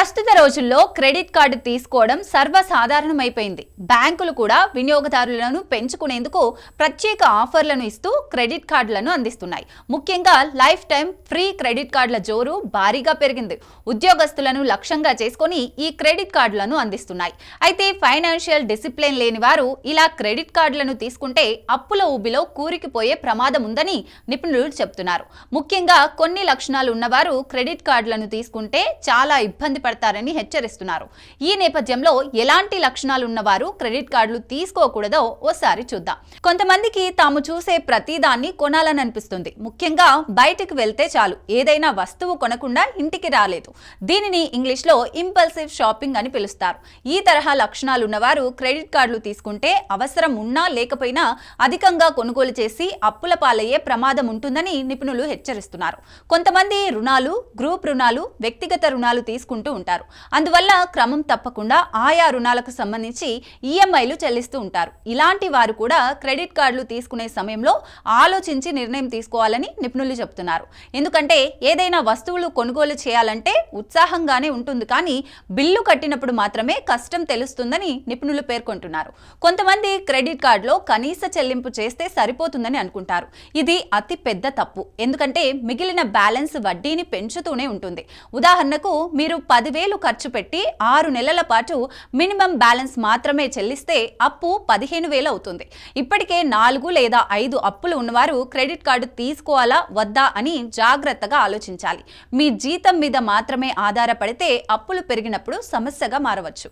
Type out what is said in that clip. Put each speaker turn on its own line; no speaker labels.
ప్రస్తుత రోజుల్లో credit card తీసుకోవడం సర్వసాధారణమైపోయింది. బ్యాంకులు కూడా వినియోగదారులను పెంచుకునేందుకు ప్రత్యేక ఆఫర్లను ఇస్తూ క్రెడిట్ కార్డులను అందిస్తున్నాయి. ముఖ్యంగా లైఫ్ టైం ఫ్రీ క్రెడిట్ కార్డుల జోరు భారీగా పెరిగింది. ఉద్యోగస్తులను లక్ష్యంగా చేసుకొని ఈ క్రెడిట్ కార్డులను అందిస్తున్నాయి. అయితే ఫైనాన్షియల్ డిసిప్లిన్ లేని వారు ఇలా క్రెడిట్ కార్డులను తీసుకుంటే అప్పుల ఊబిలో కూరికిపోయే ప్రమాదం ఉందని నిపుణులు చెబుతున్నారు ముఖ్యంగా కొన్ని లక్షణాలు ఉన్నవారు క్రెడిట్ కార్డులను తీసుకుంటే చాలా ఇబ్బంది పడతారని హెచ్చరిస్తున్నారు. ఈ నేపథ్యంలో ఎలాంటి లక్షణాలు ఉన్నవారు క్రెడిట్ కార్డులు తీసుకోకూడదో ఓసారి చూద్దాం. కొంతమందికి తాము చూసే ప్రతిదాన్ని కొనాలని అనిపిస్తుంది ముఖ్యంగా బయటికి వెళ్తే చాలు. ఏదైనా వస్తువు కొనకుండా ఇంటికి రాలేదు. దీనిని ఇంగ్లీష్లో ఇంపల్సివ్ షాపింగ్ అని పిలుస్తారు. ఈ తరహా లక్షణాలు ఉన్నవారు క్రెడిట్ కార్డులు తీసుకుంటే అవసరం ఉన్నా లేకపోయినా అధికంగా కొనుగోలు చేసి అప్పుల పాలయ్యే ప్రమాదం ఉంటుందని నిపుణులు హెచ్చరిస్తున్నారు. కొంతమంది రుణాలు గ్రూప్ రుణాలు వ్యక్తిగత రుణాలు తీసుకుంటూ ఉంటారు. అందువల్ల క్రమం తప్పకుండా ఆయా రుణాలకు సంబంధించి ఈఎంఐలు చెల్లిస్తూ ఉంటారు. ఇలాంటి వారు కూడా క్రెడిట్ కార్డులు తీసుకునే సమయంలో ఆలోచించి నిర్ణయం తీసుకోవాలని నిపుణులు చెబుతున్నారు. ఎందుకంటే ఏదైనా వస్తువులు కొనుగోలు చేయాలంటే ఉత్సాహంగానే ఉంటుంది. కానీ బిల్లు కట్టినప్పుడు మాత్రమే కష్టం తెలుస్తుందని నిపుణులు పేర్కొంటున్నారు. కొంతమంది క్రెడిట్ కార్డులో కనీస చెల్లింపు చేస్తే సరిపోతుందని అనుకుంటారు. ఇది అతి పెద్ద తప్పు. ఎందుకంటే మిగిలిన బ్యాలెన్స్ వడ్డీని పెంచుతూనే ఉంటుంది. ఉదాహరణకు మీరు పది పదివేలు ఖర్చు పెట్టి ఆరు నెలల పాటు మినిమం బ్యాలెన్స్ మాత్రమే చెల్లిస్తే అప్పు పదిహేను వేలు అవుతుంది. ఇప్పటికే నాలుగు లేదా ఐదు అప్పులు ఉన్నవారు క్రెడిట్ కార్డు తీసుకోవాలా వద్దా అని జాగ్రత్తగా ఆలోచించాలి. మీ జీతం మీద మాత్రమే ఆధారపడితే అప్పులు పెరిగినప్పుడు సమస్యగా మారవచ్చు.